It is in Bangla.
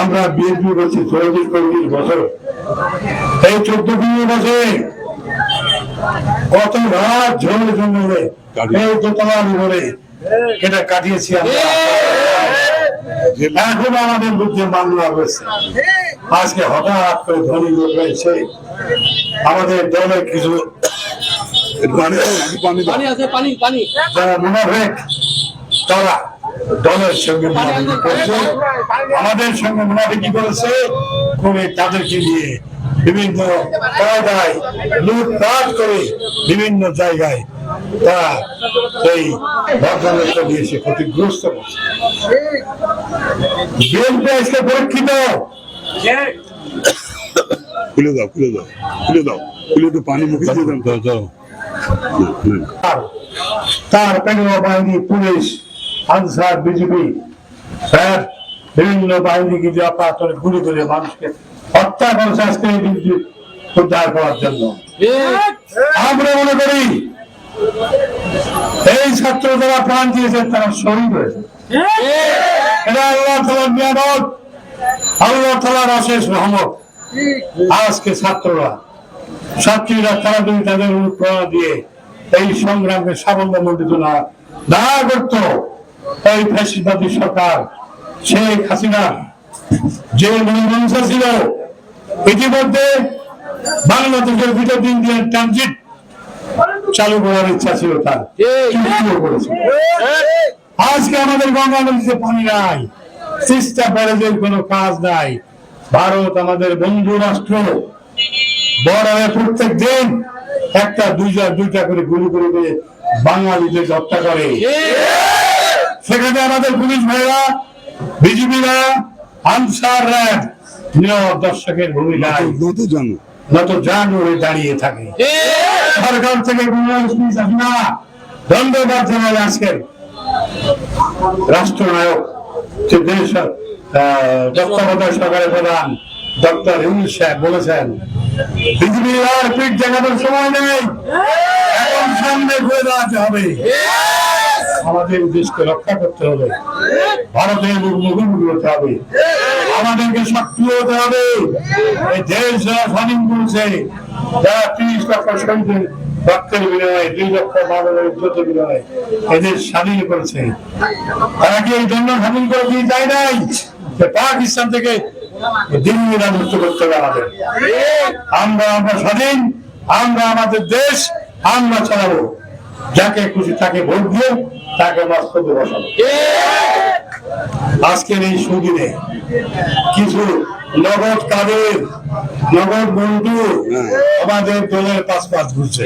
আমরা বিএনপি করছি চল্লিশ পঁয়ত্রিশ বছর। এই চোদ্দ পনেরো বছরে কত রাত ঝোলে জঙ্গলে এই দোতলা ঘরে এটা কাটিয়েছি আমরা। এখন আমাদের বুদ্ধি মামলা হয়েছে। আজকে হঠাৎ করে ধনী লোক রয়েছে আমাদের দলের কিছু যারা মুনাফেক তারা দলের সঙ্গে মুনাফিকি করছে। আমাদের সঙ্গে মুনাফিকি করেছে। করে তাদেরকে নিয়ে বিভিন্ন কায়দায় লুটপাট করে বিভিন্ন জায়গায় তারা এই ভদ্রলোকটা দিয়েছে ক্ষতিগ্রস্ত করছে। বিএনপি আজকে পরীক্ষিত। খুলে দাও খুলে দাও খুলে দাও। খুলে তো পানি মুখে দিয়ে দাও। তার পেটোয়া বাহিনী পুলিশ আনসার বিজেপি স্যার, বিভিন্ন বাহিনীকে যে অপাতরে গুলি করে মানুষকে হত্যা করেছে আজকে এই বিদ্যুৎ উদ্ধার করার জন্য। আমরা মনে করি এই ছাত্র যারা প্রাণ দিয়েছেন, তারা শহীদ হয়েছে। এটা আল্লাহ তালার নিয়ামত আল্লাহ তালার অশেষ রহমত। আজকে ছাত্ররা, ছাত্রীরা তারা যদি তাদের অনুপ্রেরণা দিয়ে এই সংগ্রামকে সাফল্যমণ্ডিত না না করত। এই ফ্যাসিবাদী সরকার শেখ হাসিনা যে ছিল ইতিমধ্যে বাংলাদেশের ভিতর ট্রানজিট চালু করার ইচ্ছা ছিল তার। আজকে আমাদের গঙ্গা নদীতে পানি নাই তিস্তা ব্যারেজের কোনো কাজ নাই। ভারত আমাদের বন্ধু রাষ্ট্র। বর্ডারে প্রত্যেক দিন একটা দুইটা দুইটা করে গুলি করে দিয়ে বাঙালিদের হত্যা করে। সেখানে আমাদের পুলিশ ভাইরা বিজিবিরা আনসার র্যাব নিরব দর্শকের ভূমিকায় নত জানো নত জান হয়ে দাঁড়িয়ে থাকে। সরকার থেকে কোনো আসে না। ধন্যবাদ জানাই আজকের রাষ্ট্রনায়ক যে দেশ তত্ত্বাবধায়ক সরকারের প্রধান ডক্টর ইউনুস সাহেব বলেছেন পৃথিবীর আর পিঠ দেখানোর সময় নেই। এখন সামনে ঘুরে দাঁড়াতে হবে। আমাদের দেশকে রক্ষা করতে হবে। ভারতের হতে হবে। আমাদেরকে সক্রিয় হতে হবে। এই দেশ যারা স্বাধীন যারা ত্রিশ লক্ষ রক্তের বিনিময়ে, দুই লক্ষ বিনিময়ে এদের স্বাধীন করেছে। তারা কি এই জন্য স্বাধীন করে দিয়ে যায় নাই? যে পাকিস্তান থেকে দিল্লিরা মুক্ত করতে হবে আমাদের। আমরা আমরা স্বাধীন, আমরা আমাদের দেশ, আমরা চালাবো। যাকে খুশি তাকে ভোট দিয়ে তাকে বাস্তবে বসাবো। আজকের এই সুদিনে কিছু নগদ কাদের নগদ বন্ধু আমাদের দলের পাশ পাশ ঘুরছে।